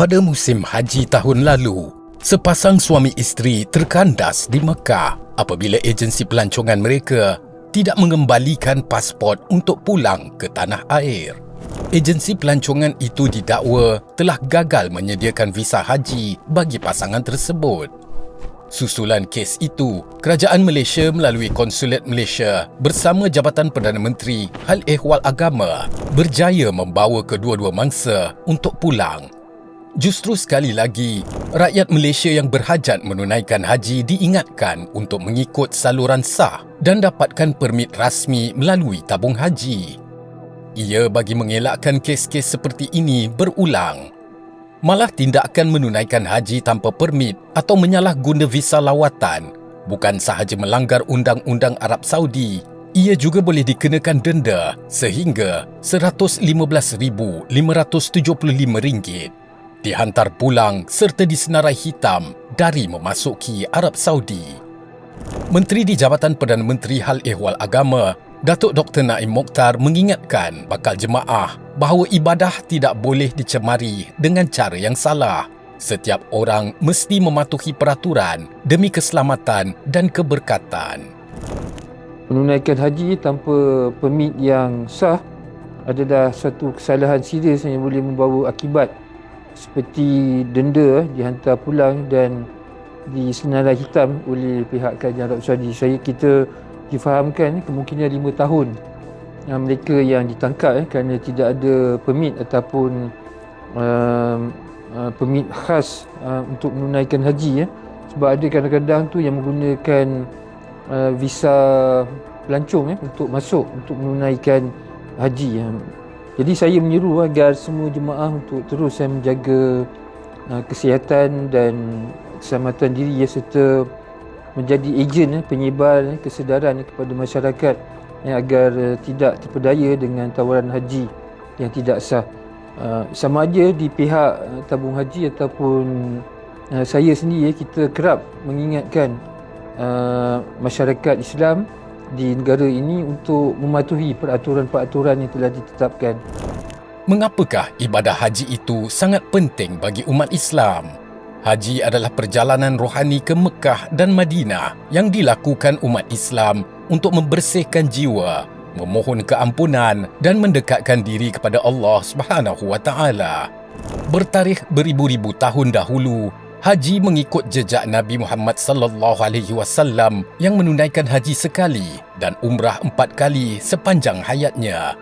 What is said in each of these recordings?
Pada musim haji tahun lalu, sepasang suami isteri terkandas di Mekah apabila agensi pelancongan mereka tidak mengembalikan pasport untuk pulang ke tanah air. Agensi pelancongan itu didakwa telah gagal menyediakan visa haji bagi pasangan tersebut. Susulan kes itu, Kerajaan Malaysia melalui Konsulat Malaysia bersama Jabatan Perdana Menteri Hal Ehwal Agama berjaya membawa kedua-dua mangsa untuk pulang Justru sekali lagi, rakyat Malaysia yang berhajat menunaikan haji diingatkan untuk mengikut saluran sah dan dapatkan permit rasmi melalui tabung haji. Ia bagi mengelakkan kes-kes seperti ini berulang. Malah tindakan menunaikan haji tanpa permit atau menyalahguna visa lawatan bukan sahaja melanggar undang-undang Arab Saudi, ia juga boleh dikenakan denda sehingga RM115,575 dihantar pulang serta disenarai hitam dari memasuki Arab Saudi. Menteri di Jabatan Perdana Menteri Hal Ehwal Agama, Datuk Dr. Naim Mokhtar mengingatkan bakal jemaah bahawa ibadah tidak boleh dicemari dengan cara yang salah. Setiap orang mesti mematuhi peraturan demi keselamatan dan keberkatan. Menunaikan haji tanpa permit yang sah adalah satu kesalahan serius yang boleh membawa akibat seperti denda dihantar pulang dan disenarai hitam oleh pihak kerajaan Arab Saudi. Saya kita difahamkan kemungkinan lima tahun yang mereka yang ditangkap eh, kerana tidak ada permit ataupun uh, uh, permit khas uh, untuk menunaikan haji ya. Sebab ada kadang-kadang tu yang menggunakan uh, visa pelancong eh, untuk masuk untuk menunaikan haji. Ya. Jadi saya menyeru agar semua jemaah untuk terus saya menjaga uh, kesihatan dan keselamatan diri ya, serta menjadi ejen eh, penyebar eh, kesedaran eh, kepada masyarakat agar tidak terpedaya dengan tawaran haji yang tidak sah. Uh, sama ada di pihak uh, tabung haji ataupun saya sendiri kita kerap mengingatkan masyarakat Islam di negara ini untuk mematuhi peraturan-peraturan yang telah ditetapkan. Mengapakah ibadah haji itu sangat penting bagi umat Islam? Haji adalah perjalanan rohani ke Mekah dan Madinah yang dilakukan umat Islam untuk membersihkan jiwa, memohon keampunan dan mendekatkan diri kepada Allah Subhanahu wa taala. Bertarikh beribu-ribu tahun dahulu, Haji mengikut jejak Nabi Muhammad sallallahu alaihi wasallam yang menunaikan haji sekali dan umrah empat kali sepanjang hayatnya.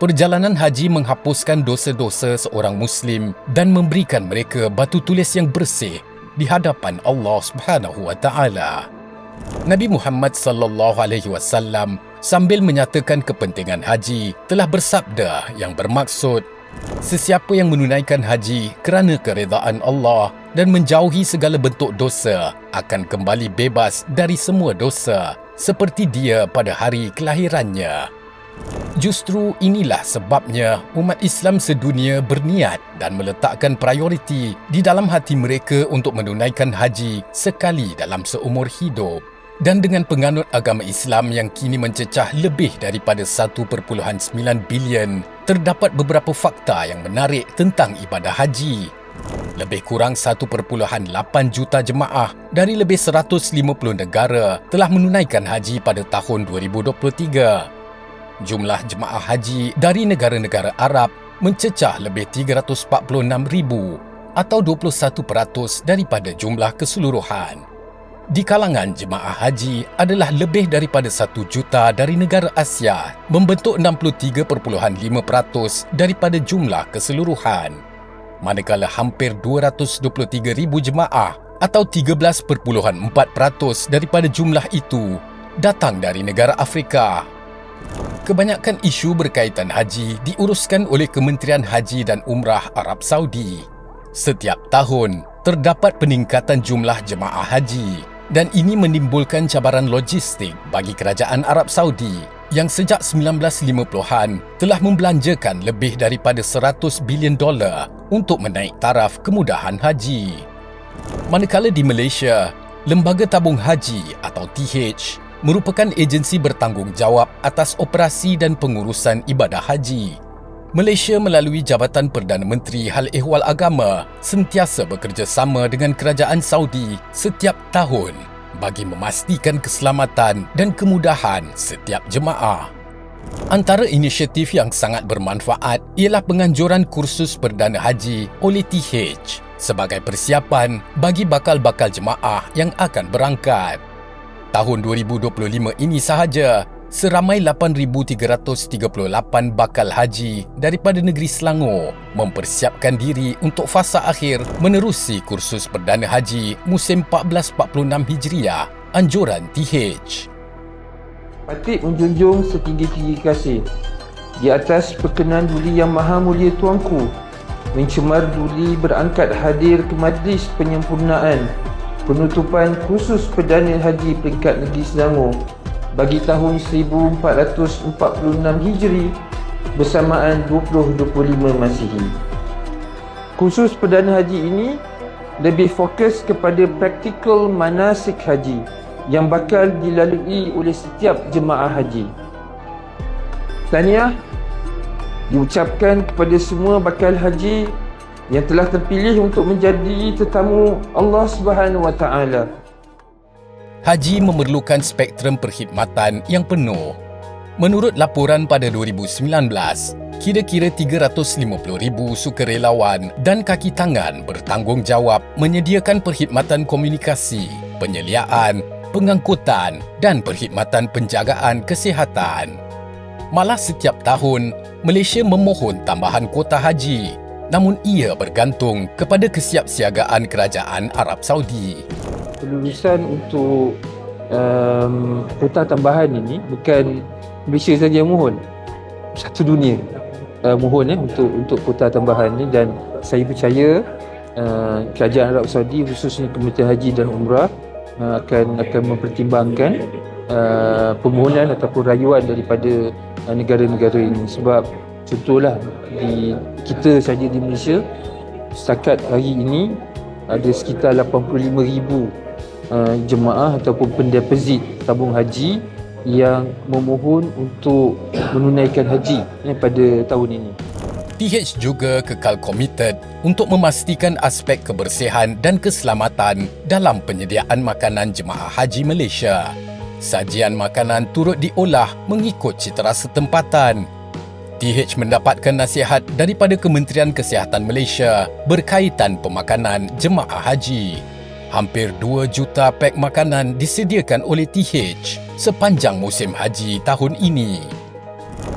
Perjalanan haji menghapuskan dosa-dosa seorang muslim dan memberikan mereka batu tulis yang bersih di hadapan Allah Subhanahu wa taala. Nabi Muhammad sallallahu alaihi wasallam sambil menyatakan kepentingan haji telah bersabda yang bermaksud Sesiapa yang menunaikan haji kerana keredaan Allah dan menjauhi segala bentuk dosa akan kembali bebas dari semua dosa seperti dia pada hari kelahirannya. Justru inilah sebabnya umat Islam sedunia berniat dan meletakkan prioriti di dalam hati mereka untuk menunaikan haji sekali dalam seumur hidup. Dan dengan penganut agama Islam yang kini mencecah lebih daripada 1.9 bilion, terdapat beberapa fakta yang menarik tentang ibadah haji. Lebih kurang 1.8 juta jemaah dari lebih 150 negara telah menunaikan haji pada tahun 2023. Jumlah jemaah haji dari negara-negara Arab mencecah lebih 346,000 atau 21% daripada jumlah keseluruhan di kalangan jemaah haji adalah lebih daripada 1 juta dari negara Asia membentuk 63.5% daripada jumlah keseluruhan. Manakala hampir 223,000 jemaah atau 13.4% daripada jumlah itu datang dari negara Afrika. Kebanyakan isu berkaitan haji diuruskan oleh Kementerian Haji dan Umrah Arab Saudi. Setiap tahun, terdapat peningkatan jumlah jemaah haji dan ini menimbulkan cabaran logistik bagi kerajaan Arab Saudi yang sejak 1950-an telah membelanjakan lebih daripada 100 bilion dolar untuk menaik taraf kemudahan haji. Manakala di Malaysia, Lembaga Tabung Haji atau TH merupakan agensi bertanggungjawab atas operasi dan pengurusan ibadah haji. Malaysia melalui Jabatan Perdana Menteri Hal Ehwal Agama sentiasa bekerjasama dengan Kerajaan Saudi setiap tahun bagi memastikan keselamatan dan kemudahan setiap jemaah. Antara inisiatif yang sangat bermanfaat ialah penganjuran kursus Perdana Haji oleh TH sebagai persiapan bagi bakal-bakal jemaah yang akan berangkat. Tahun 2025 ini sahaja, seramai 8,338 bakal haji daripada negeri Selangor mempersiapkan diri untuk fasa akhir menerusi kursus Perdana Haji musim 1446 Hijriah anjuran TH. Patut menjunjung setinggi-tinggi kasih di atas perkenan duli yang maha mulia tuanku mencemar duli berangkat hadir ke majlis penyempurnaan penutupan kursus Perdana Haji peringkat negeri Selangor bagi tahun 1446 Hijri bersamaan 2025 Masihi. Khusus Perdana Haji ini lebih fokus kepada praktikal manasik haji yang bakal dilalui oleh setiap jemaah haji. Tahniah diucapkan kepada semua bakal haji yang telah terpilih untuk menjadi tetamu Allah Subhanahu Wa Taala haji memerlukan spektrum perkhidmatan yang penuh. Menurut laporan pada 2019, kira-kira 350,000 sukarelawan dan kaki tangan bertanggungjawab menyediakan perkhidmatan komunikasi, penyeliaan, pengangkutan dan perkhidmatan penjagaan kesihatan. Malah setiap tahun, Malaysia memohon tambahan kuota haji namun ia bergantung kepada kesiapsiagaan kerajaan Arab Saudi kelulusan untuk um, kuota tambahan ini bukan Malaysia saja yang mohon. Satu dunia uh, mohon eh, untuk untuk kuota tambahan ini. Dan saya percaya uh, kerajaan Arab Saudi khususnya Kementerian Haji dan Umrah uh, akan akan mempertimbangkan uh, permohonan ataupun rayuan daripada uh, negara-negara ini. Sebab contohlah di kita saja di Malaysia setakat hari ini ada sekitar 85,000 uh, jemaah ataupun pendeposit tabung haji yang memohon untuk menunaikan haji ya, pada tahun ini. PH juga kekal komited untuk memastikan aspek kebersihan dan keselamatan dalam penyediaan makanan jemaah haji Malaysia. Sajian makanan turut diolah mengikut citra setempatan. TH mendapatkan nasihat daripada Kementerian Kesihatan Malaysia berkaitan pemakanan jemaah haji. Hampir 2 juta pek makanan disediakan oleh TH sepanjang musim haji tahun ini.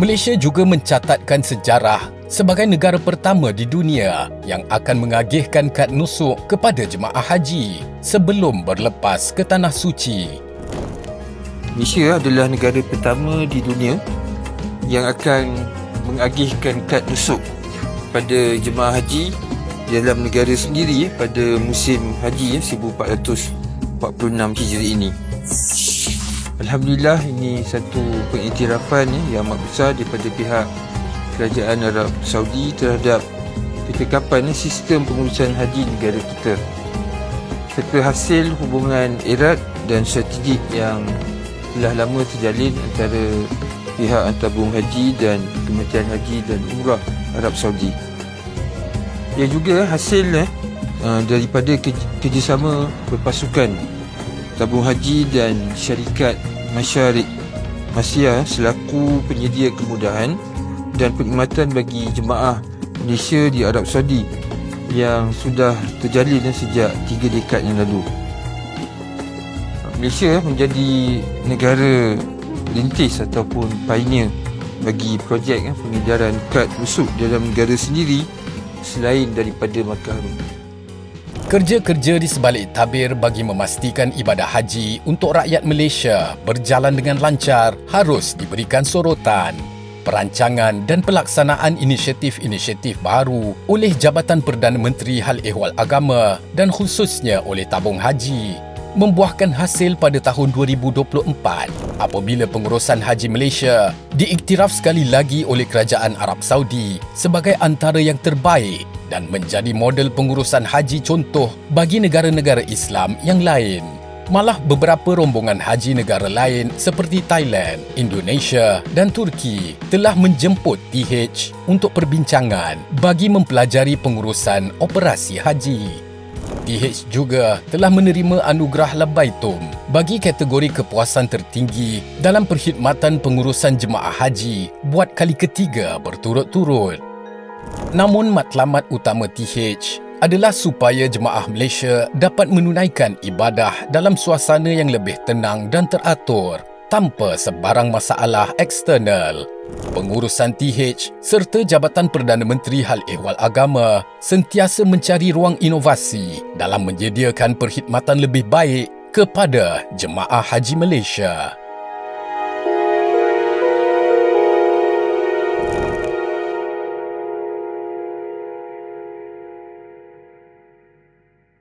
Malaysia juga mencatatkan sejarah sebagai negara pertama di dunia yang akan mengagihkan kad nusuk kepada jemaah haji sebelum berlepas ke Tanah Suci. Malaysia adalah negara pertama di dunia yang akan mengagihkan kad nusuk pada jemaah haji dalam negara sendiri pada musim haji 1446 Hijri ini. Alhamdulillah ini satu pengiktirafan yang amat besar daripada pihak kerajaan Arab Saudi terhadap ketekapan sistem pengurusan haji negara kita. Serta hasil hubungan erat dan strategik yang telah lama terjalin antara pihak antabung haji dan Kementerian Haji dan Umrah Arab Saudi ia juga hasil eh, uh, daripada kerjasama berpasukan tabung haji dan syarikat masyarik Masia selaku penyedia kemudahan dan perkhidmatan bagi jemaah Malaysia di Arab Saudi yang sudah terjalin eh, sejak tiga dekad yang lalu. Malaysia menjadi negara lintis ataupun pioneer bagi projek eh, pengejaran kad rusuk dalam negara sendiri selain daripada Makkah Kerja-kerja di sebalik tabir bagi memastikan ibadah haji untuk rakyat Malaysia berjalan dengan lancar harus diberikan sorotan. Perancangan dan pelaksanaan inisiatif-inisiatif baru oleh Jabatan Perdana Menteri Hal Ehwal Agama dan khususnya oleh Tabung Haji membuahkan hasil pada tahun 2024 apabila pengurusan haji Malaysia diiktiraf sekali lagi oleh kerajaan Arab Saudi sebagai antara yang terbaik dan menjadi model pengurusan haji contoh bagi negara-negara Islam yang lain. Malah beberapa rombongan haji negara lain seperti Thailand, Indonesia dan Turki telah menjemput TH untuk perbincangan bagi mempelajari pengurusan operasi haji. TH juga telah menerima anugerah Labaitum bagi kategori kepuasan tertinggi dalam perkhidmatan pengurusan jemaah haji buat kali ketiga berturut-turut. Namun matlamat utama TH adalah supaya jemaah Malaysia dapat menunaikan ibadah dalam suasana yang lebih tenang dan teratur tanpa sebarang masalah eksternal. Pengurusan TH serta Jabatan Perdana Menteri Hal Ehwal Agama sentiasa mencari ruang inovasi dalam menyediakan perkhidmatan lebih baik kepada jemaah haji Malaysia.